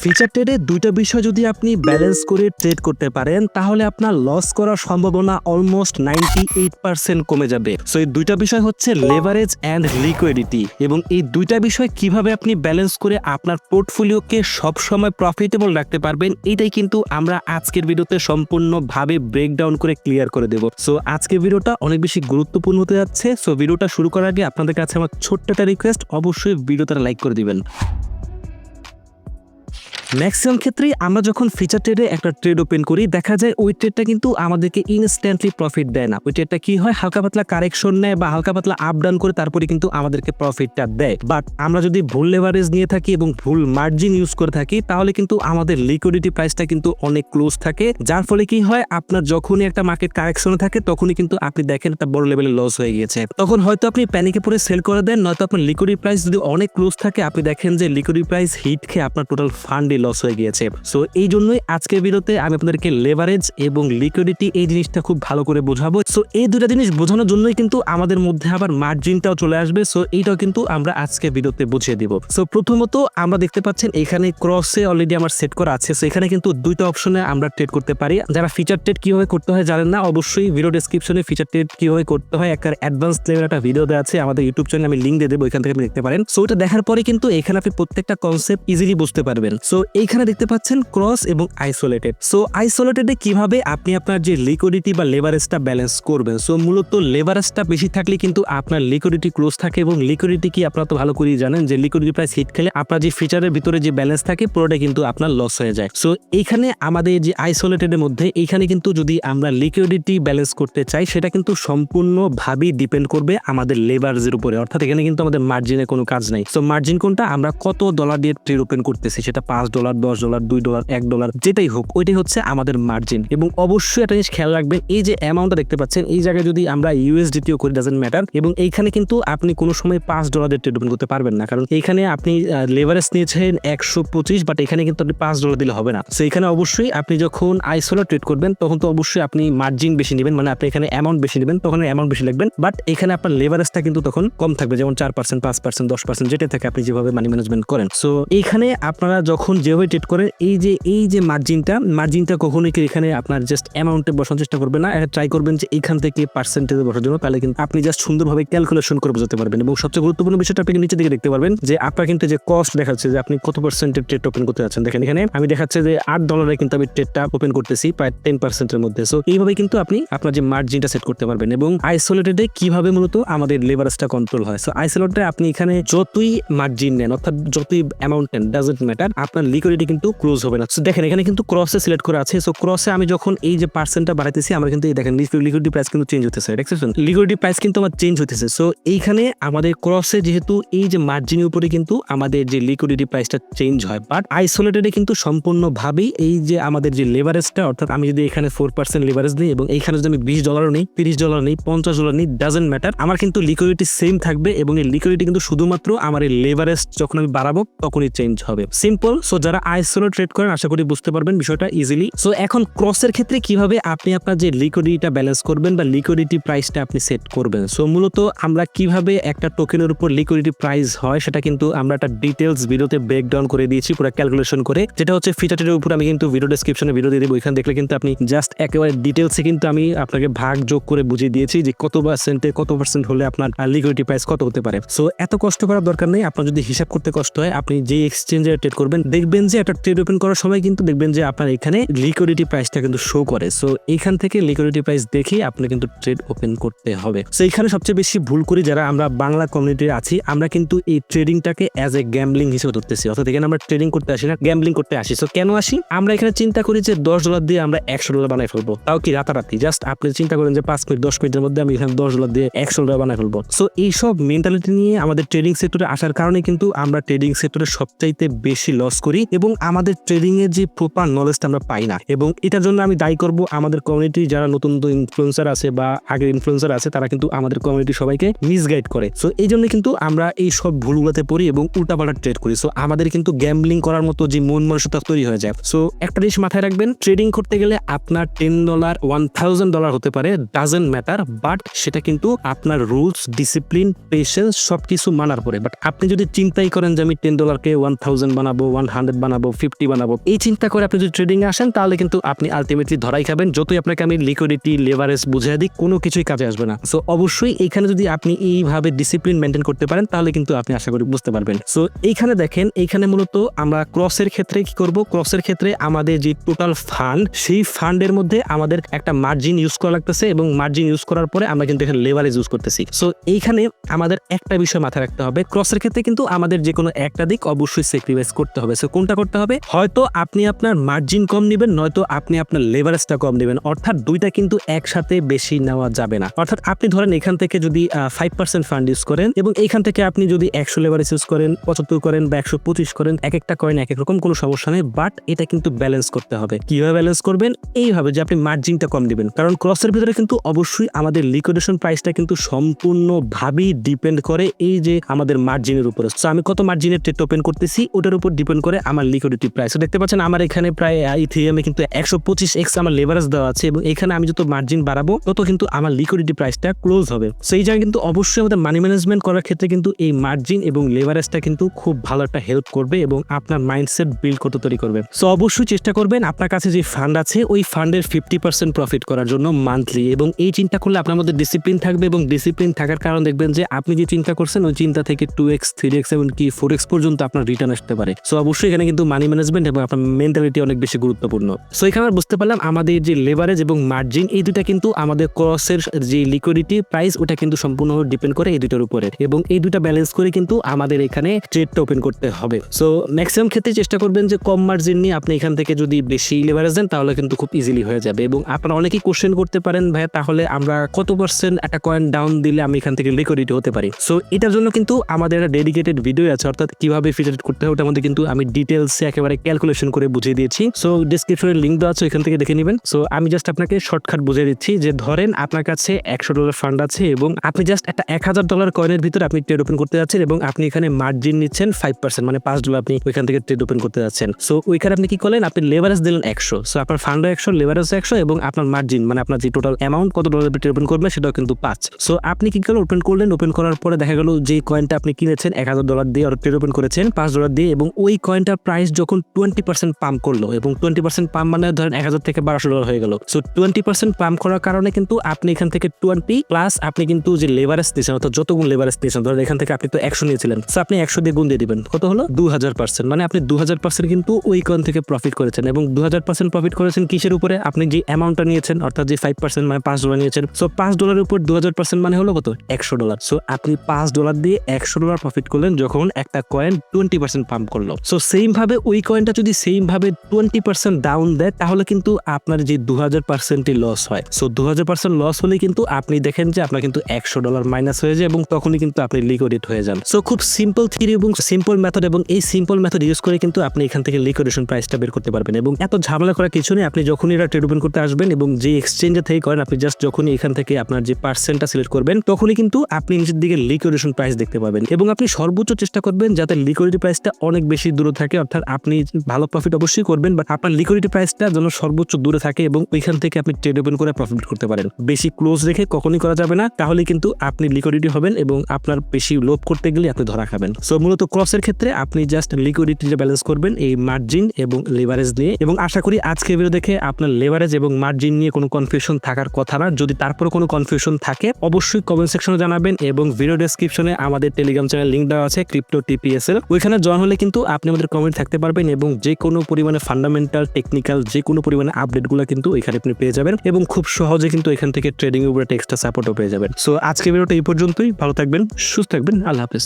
Feature ট্রেডে দুইটা বিষয় যদি আপনি ব্যালেন্স করে ট্রেড করতে পারেন, তাহলে আপনার লস করার সম্ভাবনা অলমোস্ট নাইনটি এইট পার্সেন্ট কমে যাবে। সো এই দুইটা বিষয় হচ্ছে লেভারেজ অ্যান্ড লিকুইডিটি এবং এই দুইটা বিষয় কীভাবে আপনি ব্যালেন্স করে আপনার পোর্টফোলিওকে সবসময় প্রফিটেবল রাখতে পারবেন, এটাই কিন্তু আমরা আজকের ভিডিওতে সম্পূর্ণভাবে ব্রেকডাউন করে ক্লিয়ার করে দেব। সো আজকের ভিডিওটা অনেক বেশি গুরুত্বপূর্ণ হতে যাচ্ছে। সো ভিডিওটা শুরু করার আগে আপনাদের কাছে আমার ছোট্ট একটা রিকোয়েস্ট অবশ্যই ভিডিওটা লাইক করে দিবেন। ম্যাক্সিমাম ক্ষেত্রে আমরা যখন ফিচার ট্রেডে একটা ট্রেড ওপেন করি, দেখা যায় ওই ট্রেডটা কিন্তু আমাদেরকে ইনস্ট্যান্টলি প্রফিট দেয় না। ওই ট্রেডটা কি হয়? হালকা পাতলা কারেকশন নেয় বা হালকা পাতলা আপ ডাউন করে তারপরে কিন্তু আমাদেরকে প্রফিটটা দেয়। বাট আমরা যদি ভুল লেভারেজ নিয়ে থাকি এবং ভুল মার্জিন ইউজ করে থাকি, তাহলে কিন্তু আমাদের লিকুইডিটি প্রাইসটা কিন্তু অনেক ক্লোজ থাকে। যার ফলে কি হয়? আপনার যখনই একটা মার্কেট কারেকশনে থাকে, তখনই কিন্তু আপনি দেখেন একটা বড় লেভেলের লস হয়ে গিয়েছে। তখন হয়তো আপনি প্যানিকে পরে সেল করে দেন, নয়তো আপনার লিকুইডিটি প্রাইস যদি অনেক ক্লোজ থাকে, আপনি দেখেন যে লিকুইডিটি প্রাইস হিট খেয়ে আপনার টোটাল ফান্ডই লস হয়ে গিয়েছে। সো এই জন্যই আজকের ভিডিওতে আমি আপনাদেরকে লেভারেজ এবং লিকুইডিটি এই জিনিসটা খুব ভালো করে বোঝাবো। সো এই দুটা জিনিস বোঝানোর জন্যই কিন্তু আমাদের মধ্যে আবার মার্জিনটাও চলে আসবে। সো এইটাও কিন্তু আমরা আজকে ভিডিওতে বুঝিয়ে দিব। সো প্রথমত আমরা দেখতে পাচ্ছেন এখানে ক্রসে অলরেডি আমার সেট করা আছে। সো এখানে কিন্তু দুইটা অপশনে আমরা ট্রেড করতে পারি। যারা ফিচার ট্রেড কীভাবে করতে হয় জানেন না? অবশ্যই ভিডিও ডেসক্রিপশনে ফিচার ট্রেড কীভাবে করতে হয় একটা অ্যাডভান্স লেভেল একটা ভিডিও দেওয়া আছে। আমাদের ইউটিউব চ্যানেলে আমি লিঙ্ক দিয়ে দেবো এখান থেকে আপনি দেখতে পারেন। সো এটা দেখার পরে কিন্তু এখানে আপনি প্রত্যেকটা কনসেপ্ট ইজিলি বুঝতে পারবেন। সো এইখানে দেখতে পাচ্ছেন ক্রস এবং আইসোলেটেড। সো আইসোলেটেডে কীভাবে আপনি আপনার যে লিকুইডিটি বা লেভারেজটা ব্যালেন্স করবেন? সো মূলত লেভারেজটা বেশি থাকলে কিন্তু আপনার লিকুইডিটি ক্লোজ থাকে এবং লিকুইডিটি কি আপনারা তো ভালো করেই জানেন যে লিকুইডিটি প্রাইস হিট খেলে আপনার যে ফিচারের ভিতরে যে ব্যালেন্স থাকে পুরোটা কিন্তু আপনার লস হয়ে যায়। সো এইখানে আমাদের যে আইসোলেটেডের মধ্যে, এইখানে কিন্তু যদি আমরা লিকুইডিটি ব্যালেন্স করতে চাই, সেটা কিন্তু সম্পূর্ণভাবেই ডিপেন্ড করবে আমাদের লেবারেজের উপরে। অর্থাৎ এখানে কিন্তু আমাদের মার্জিনে কোনো কাজ নাই। সো মার্জিন কোনটা? আমরা কত ডলার দিয়ে ট্রেড ওপেন করতেছি, সেটা পাঁচ ডলার দশ ডলার দুই ডলার এক ডলার যেটাই হোক, ওইটাই হচ্ছে আমাদের মার্জিন এবং অবশ্যই একটা জিনিস খেয়াল রাখবেন, এই যে অ্যামাউন্টটা দেখতে পাচ্ছেন, এই জায়গায় যদি আমরা ইউএসডিটিও করি ডাজেন্ট ম্যাটার এবং এইখানে কিন্তু আপনি কোনো সময় পাঁচ ডলারের ট্রেড ওপেন করতে পারবেন না, কারণ এইখানে আপনি লেভারেজ নিয়েছেন একশো পঁচিশ বাট এখানে কিন্তু আপনি পাঁচ ডলার দিলে হবে না। সো এখানে অবশ্যই আপনি যখন আইসোলা ট্রেড করবেন, তখন তো অবশ্যই আপনি মার্জিন বেশি নেবেন মানে আপনি এখানে অ্যামাউন্ট বেশি নেবেন, তখন অ্যামাউন্ট বেশি লাগবেন। বাট এখানে আপনার লেভারেজটা কিন্তু তখন কম থাকবে, যেমন চার পার্সেন্ট পাঁচ পার্সেন্ট দশ পার্সেন্ট যেটা থাকে আপনি যেভাবে মানি ম্যানেজমেন্ট করেন। সো এইখানে আপনারা যখন যেভাবে ট্রেড করেন এই যে এই যে মার্জিনটা মার্জিনটা কখনোই এখানে আপনার জাস্ট অ্যামাউন্টে বসানোর চেষ্টা করবেন না? ট্রাই করবেন যে এখান থেকে পার্সেন্টেজে বসার জন্য, তাহলে কিন্তু আপনি জাস্ট সুন্দরভাবে ক্যালকুলেশন করে বোঝাতে পারবেন। এবং সবচেয়ে গুরুত্বপূর্ণ বিষয়টা আপনি নিচে দিকে দেখতে পারবেন যে, আপনার কিন্তু যে কস্ট দেখাচ্ছে যে আপনি কত পার্সেন্টের ট্রেড ওপেন করতে যাচ্ছেন। দেখেন এখানে আমি দেখাচ্ছে যে আট ডলারে কিন্তু আমি ট্রেডটা ওপেন করতেছি, প্রায় টেন পার্সেন্টের মধ্যে। সো এইভাবে কিন্তু আপনি আপনার যে মার্জিনটা সেট করতে পারবেন এবং আইসোলেটেডে কীভাবে মূলত আমাদের লেভারেজটা কন্ট্রোল হয়। সো আইসোলেটে আপনি এখানে যতই মার্জিন নেন, অর্থাৎ যতই অ্যামাউন্ট নেন ডাজেন্ট ম্যাটার আপনার লিকুইডিটি কিন্তু ক্লোজ হবে না। সো দেখেন, এখানে কিন্তু ক্রসে সিলেক্ট করা আছে। সো ক্রসে আমি যখন এই যে পার্সেন্টটা বাড়াইতেছি, আমরা কিন্তু এই দেখেন লিকুইডিটি প্রাইস কিন্তু চেঞ্জ হতেছে দেখছেন লিকুইডিটি প্রাইস কিন্তু আমার চেঞ্জ হতেছে সো এইখানে আমাদের ক্রসে যেহেতু এই যে মার্জিনের উপরে কিন্তু আমাদের যে লিকুইডিটি প্রাইসটা চেঞ্জ হয় বাট আইসোলেটেডে কিন্তু সম্পূর্ণভাবেই এই যে আমাদের যে লেভারেজটা অর্থাৎ আমি যদি এখানে ফোর পার্সেন্ট লেভারেজ নিই এবং এইখানে যদি আমি বিশ ডলারও নিই, তিরিশ ডলার নিই, পঞ্চাশ ডলার নিই ডাজেন্ট ম্যাটার আমার কিন্তু লিকুইডিটি সেম থাকবে এবং এই লিকুইডিটি কিন্তু শুধুমাত্র আমার এই লেভারেজ যখন আমি বাড়াবো, তখনই চেঞ্জ হবে। সিম্পল সো যারা আইসোলেট ট্রেড করেন, আশা করি বুঝতে পারবেন বিষয়টা ইজিলি সো এখন ক্রসের ক্ষেত্রে কীভাবে আপনি আপনার যে লিকুইডিটিটা ব্যালেন্স করবেন বা লিকুইডিটি প্রাইসটা আপনি সেট করবেন? সো মূলত আমরা কীভাবে একটা টোকেনের উপর লিকুইডিটি প্রাইস হয়, সেটা কিন্তু আমরা একটা ডিটেলস ভিডিওতে ব্রেকডাউন করে দিয়েছি, পুরো ক্যালকুলেশন করে। যেটা হচ্ছে ফিচারটির উপর আমি কিন্তু ভিডিও ডেসক্রিপশনে ভিডিও দিয়ে দেবো। ওইখানে দেখলে কিন্তু আপনি জাস্ট একেবারে ডিটেলসে কিন্তু আমি আপনাকে ভাগ যোগ করে বুঝিয়ে দিয়েছি যে কত পার্সেন্টে কত পার্সেন্ট হলে আপনার লিকুইডিটি প্রাইস কত হতে পারে। সো এত কষ্ট করার দরকার নেই। আপনার যদি হিসাব করতে কষ্ট হয়, আপনি যে এক্সচেঞ্জে ট্রেড করবেন, দেখবেন যে একটা ট্রেড ওপেন করার সময় কিন্তু দেখবেন যে আপনার এখানে লিকুইডিটি প্রাইসটা কিন্তু শো করে। সো এখান থেকে লিকুইডিটি প্রাইস দেখে আপনি কিন্তু ট্রেড ওপেন করতে হবে। সো এখানে সবচেয়ে বেশি ভুল করি যারা আমরা বাংলা কমিউনিটি আছি, আমরা কিন্তু এই ট্রেডিংটাকে অ্যাজ এ গ্যামলিং হিসেবে ধরতেছি। অর্থাৎ এখানে আমরা ট্রেডিং করতে আসি না গ্যামলিং করতে আসি। সো কেন আসি? আমরা এখানে চিন্তা করি যে দশ ডলার দিয়ে আমরা একশো ডলার বানাই ফেলব। তাও কি রাতারাতি? জাস্ট আপনি চিন্তা করেন যে পাঁচ মিনিট, দশ মিনিটের মধ্যে আমি এখানে দশ ডলার দিয়ে একশো ডলার বানাই ফেলব। সো এইসব মেন্টালিটি নিয়ে আমাদের ট্রেডিং সেক্টরে আসার কারণে কিন্তু আমরা ট্রেডিং সেক্টরে সবচাইতে বেশি লস করি। এবং আমাদের ট্রেডিং এর যে প্রপার নলেজটা আমরা পাই না। এবং এটার জন্য আমি দায়ী করব আমাদের কমিউনিটি যারা নতুন নতুন ইনফ্লুয়েন্সার আছে বা আগের ইনফ্লুয়েন্সার আছে, তারা কিন্তু আমাদের কমিউনিটি সবাইকে মিসগাইড করে। সো এই জন্য কিন্তু আমরা এই সব ভুলগুলোতে পড়ি এবং উল্টাপাল্টা ট্রেড করি। সো আমাদের কিন্তু গ্যাম্বলিং করার মতো যে মন মানসিকতা তৈরি হয়ে যায়। সো একটা জিনিস মাথায় রাখবেন ট্রেডিং করতে গেলে আপনার ten dollar one thousand dollar হতে পারে ডাজেন্ট ম্যাটার বাট সেটা কিন্তু আপনার রুলস ডিসিপ্লিন পেশেন্স সব কিছু মানার পরে। বাট আপনি যদি চিন্তাই করেন যে আমি টেন ডলারকে ওয়ান থাউজেন্ড বানাবো ওয়ান হান্ড্রেড হান্ড্রেড বানাবো ফিফটি বানাবো। এই চিন্তা করে আপনি যদি ট্রেডিং আসেন, তাহলে কিন্তু আপনি আলটিমেটলি ধরাই খাবেন। যতই আপনাকে আমি লিকুইডিটি লেভারেজ বুঝিয়ে দিই কোনো কিছুই কাজে আসবে না। সো অবশ্যই এইখানে যদি আপনি এইভাবে ডিসিপ্লিন মেনটেন করতে পারেন, তাহলে কিন্তু আপনি আশা করি বুঝতে পারবেন। সো এইখানে দেখেন, এইখানে মূলত আমরা ক্রসের ক্ষেত্রে কি করব? ক্রসের ক্ষেত্রে আমাদের যে টোটাল ফান্ড সেই ফান্ডের মধ্যে আমাদের একটা মার্জিন ইউজ করা লাগতেছে এবং মার্জিন ইউজ করার পরে আমরা কিন্তু এখানে লেভারেজ ইউজ করতেছি। সো এইখানে আমাদের একটা বিষয় মাথায় রাখতে হবে। ক্রসের ক্ষেত্রে কিন্তু আমাদের যে কোনো একটা দিক অবশ্যই স্যাক্রিফাইস করতে হবে। সো কোনটা করতে হবে? হয়তো আপনি আপনার মার্জিন কম নেবেন, নয়তো আপনি আপনার লেভারেজটা কম নেবেন। অর্থাৎ দুইটা কিন্তু একসাথে বেশি নেওয়া যাবে না। অর্থাৎ আপনি ধরেন এখান থেকে যদি ফাইভ পার্সেন্ট ফান্ড ইউজ করেন এবং এইখান থেকে আপনি যদি একশো লেভারেজ ইউজ করেন, পঁচাত্তর করেন বা একশো পঁচিশ করেন এক একটা করেন এক এক রকম, কোনো সমস্যা নেই। বাট এটা কিন্তু ব্যালেন্স করতে হবে। কীভাবে ব্যালেন্স করবেন? এইভাবে যে আপনি মার্জিনটা কম দিবেন কারণ ক্রসের ভিতরে কিন্তু অবশ্যই আমাদের লিকুইডেশন প্রাইসটা কিন্তু সম্পূর্ণভাবেই ডিপেন্ড করে এই যে আমাদের মার্জিনের উপরে। সো আমি কত মার্জিনের ট্রেড ওপেন করতেছি, ওটার উপর ডিপেন্ড করে আমার লিকুইডিটি প্রাইস দেখতে পাচ্ছেন, আমার এখানে প্রায় ইথিয়ামে কিন্তু একশো পঁচিশ এক্স আমার লেভারেজ দেওয়া আছে এবং এখানে আমি যত মার্জিন বাড়াবো, তত কিন্তু আমার লিকুইডিটি প্রাইসটা ক্লোজ হবে। সেই জায়গায় কিন্তু অবশ্যই আমাদের মানি ম্যানেজমেন্ট করার ক্ষেত্রে কিন্তু এই মার্জিন এবং লেভারেজটা কিন্তু খুব ভালো একটা হেল্প করবে এবং আপনার মাইন্ডসেট বিল্ড করতে তৈরি করবে। সো অবশ্যই চেষ্টা করবেন আপনার কাছে যে ফান্ড আছে, ওই ফান্ডের ফিফটি পার্সেন্ট প্রফিট করার জন্য মান্থলি এবং এই চিন্তা করলে আপনার মধ্যে ডিসিপ্লিন থাকবে এবং ডিসিপ্লিন থাকার কারণ দেখবেন যে আপনি যে চিন্তা করছেন, ওই চিন্তা থেকে টু এক্স থ্রি এক্স এবং কি ফোর এক্স পর্যন্ত আপনার রিটার্ন আসতে পারে। সো অবশ্যই এখানে কিন্তু মানি ম্যানেজমেন্ট এবং আপনার মেন্টালিটি অনেক বেশি গুরুত্বপূর্ণ। সো এখানে বুঝতে পারলাম আমাদের যে লেভারেজ এবং মার্জিন এই দুটা কিন্তু আমাদের ক্রসের যে লিকুইডিটি প্রাইস ওটা কিন্তু সম্পূর্ণ ডিপেন্ড করে এই দুটার উপরে। এবং এই দুটা ব্যালেন্স করে কিন্তু আমাদের এখানে ট্রেডটা ওপেন করতে হবে। সো ম্যাক্সিমাম ক্ষেত্রে চেষ্টা করবেন যে কম মার্জিন নিয়ে আপনি এখান থেকে যদি বেশি লেভারেজ দেন, তাহলে কিন্তু খুব ইজিলি হয়ে যাবে। এবং আপনারা অনেকেই কোশ্চেন করতে পারেন ভাই তাহলে আমরা কত পার্সেন্ট একটা কয়েন ডাউন দিলে আমি এখান থেকে লিকুইডিটি হতে পারি? সো এটার জন্য কিন্তু আমাদের একটা ডেডিকেটেড ভিডিও আছে, অর্থাৎ কীভাবে ফিচার করতে হবে ওটার মধ্যে কিন্তু আমি ডিটেলসে একেবারে ক্যালকুলেশন করে বুঝিয়ে দিয়েছি। সো ডিসক্রিপশনের লিঙ্ক দেওয়া আছে এখান থেকে দেখে নেবেন। সো আমি জাস্ট আপনাকে শর্টকাট বুঝিয়ে দিচ্ছি যে, ধরেন আপনার কাছে একশো ডলার ফান্ড আছে এবং আপনি জাস্ট একটা এক হাজার ডলার কয়েনের ভিতরে আপনি ট্রেড ওপেন করতে যাচ্ছেন এবং আপনি এখানে মার্জিন নিচ্ছেন ফাইভ পার্সেন্ট মানে পাঁচ ডলার আপনি ওইখান থেকে ট্রেড ওপেন করতে যাচ্ছেন। সো ওইখানে আপনি কি করলেন? আপনি লেভারেজ দিলেন একশো। সো আপনার ফান্ডও একশো লেভারেজ একশো এবং আপনার মার্জিন মানে আপনার যে টোটাল অ্যামাউন্ট কত ডলার ট্রেড ওপেন করবেন সেটাও কিন্তু পাঁচ। সো আপনি কি করলেন? ওপেন করলেন ওপেন করার পরে দেখা গেল যে কয়েনটা আপনি কিনেছেন, এক হাজার ডলার দিয়ে আর ট্রেড ওপেন করেছেন, পাঁচ ডলার দিয়ে এবং ওই কয়েনটার প্রাইস যখন টোয়েন্টি পার্সেন্ট পাম্প করল এবং টোয়েন্টি পার্সেন্ট পাম্প মানে ধরেন এক হাজার থেকে বারোশো ডলার হয়ে গেল। সো টোয়েন্টি পার্সেন্ট পাম্প করার কারণে কিন্তু আপনি এখান থেকে টোয়েন্টি প্লাস আপনি কিন্তু যে লেভারেজ দিয়েছেন, অর্থাৎ যত গুণ লেভারেজ দিয়েছেন, ধরেন এখান থেকে আপনি তো একশো নিয়েছিলেন সো আপনি একশো দিয়ে গুণ দিয়ে দিবেন। কত হলো? দু হাজার পার্সেন্ট মানে আপনি দু হাজার পার্সেন্ট কিন্তু ওই কয়েন থেকে প্রফিট করেছেন এবং দু হাজার পার্সেন্ট প্রফিট করেছেন কিসের উপরে? আপনি যে অ্যামাউন্টটা নিয়েছেন, অর্থাৎ যে ফাইভ পার্সেন্ট মানে পাঁচ ডলার নিয়েছেন সো পাঁচ ডলারের উপর দু হাজার পার্সেন্ট মানে হলো কত? একশো ডলার সো আপনি পাঁচ ডলার দিয়ে একশো ডলার প্রফিট করলেন যখন একটা কয়েন টোয়েন্টি পার্সেন্ট পাম্প করল। সো সেম ভাবে ওই কয়েনটা যদি সেম ভাবে টোয়েন্টি পার্সেন্ট ডাউন দেয়, তাহলে কিন্তু আপনার যে দু হাজার পার্সেন্টই লস হয়। সো দু হাজার পার্সেন্ট লস হলে কিন্তু আপনি দেখেন যে আপনার কিন্তু একশো ডলার মাইনাস হয়ে যায় এবং তখনই কিন্তু আপনি লিকুইডেট হয়ে যান। সো খুব সিম্পল থিরি এবং সিম্পল মেথড এবং এই সিম্পল মেথড ইউজ করে কিন্তু আপনি এখান থেকে লিকুইডেশন প্রাইসটা বের করতে পারবেন এবং এত ঝামেলা করার কিছু নেই। আপনি যখনই এটা ট্রেড ওপেন করতে আসবেন এবং যে এক্সচেঞ্জে থেকে করেন, আপনি জাস্ট যখনই এখান থেকে আপনার যে পার্সেন্টটা সিলেক্ট করবেন, তখনই কিন্তু আপনি নিচের দিকে লিকুইডেশন প্রাইস দেখতে পাবেন। এবং আপনি সর্বোচ্চ চেষ্টা করবেন যাতে লিকুইডিটি প্রাইসটা অনেক বেশি দূরে থাকে অর্থাৎ আপনি ভালো প্রফিট অবশ্যই করবেন বাট আপনার লিকুইডিটি প্রাইসটা যেন সর্বোচ্চ দূরে থাকে এবং ওইখান থেকে আপনি ট্রেড ওপেন করে প্রফিট করতে পারেন। বেশি ক্লোজ রেখে কখনই করা যাবে না, তাহলে কিন্তু আপনি লিকুইডিটি হবেন এবং আপনার বেশি লোভ করতে গেলে আপনি ধরা খাবেন। সো মূলত ক্রসের ক্ষেত্রে আপনি জাস্ট লিকুইডিটিটা ব্যালেন্স করবেন এই মার্জিন এবং লেভারেজ নিয়ে এবং আশা করি আজকে ভিডিও দেখে আপনার লেভারেজ এবং মার্জিন নিয়ে কোনো কনফিউশন থাকার কথা না। যদি তারপরে কোনো কনফিউশন থাকে, অবশ্যই কমেন্ট সেকশনে জানাবেন এবং ভিডিও ডেসক্রিপশনে আমাদের টেলিগ্রাম চ্যানেল লিঙ্ক দেওয়া আছে ক্রিপ্টো টিপিএস এর ওইখানে জয়েন হলে কিন্তু আপনি আমাদের কমেন্ট থাকতে পারবেন এবং যে কোনো পরিমাণে ফান্ডামেন্টাল টেকনিক্যাল যে কোনো পরিমাণে আপডেটগুলো কিন্তু এখানে আপনি পেয়ে যাবেন এবং খুব সহজে কিন্তু এখান থেকে ট্রেডিং উপরে টেক্সটা সাপোর্টও পেয়ে যাবেন। সো আজকে ভিডিওটা এই পর্যন্তই। ভালো থাকবেন, সুস্থ থাকবেন। আল্লাহ হাফেজ।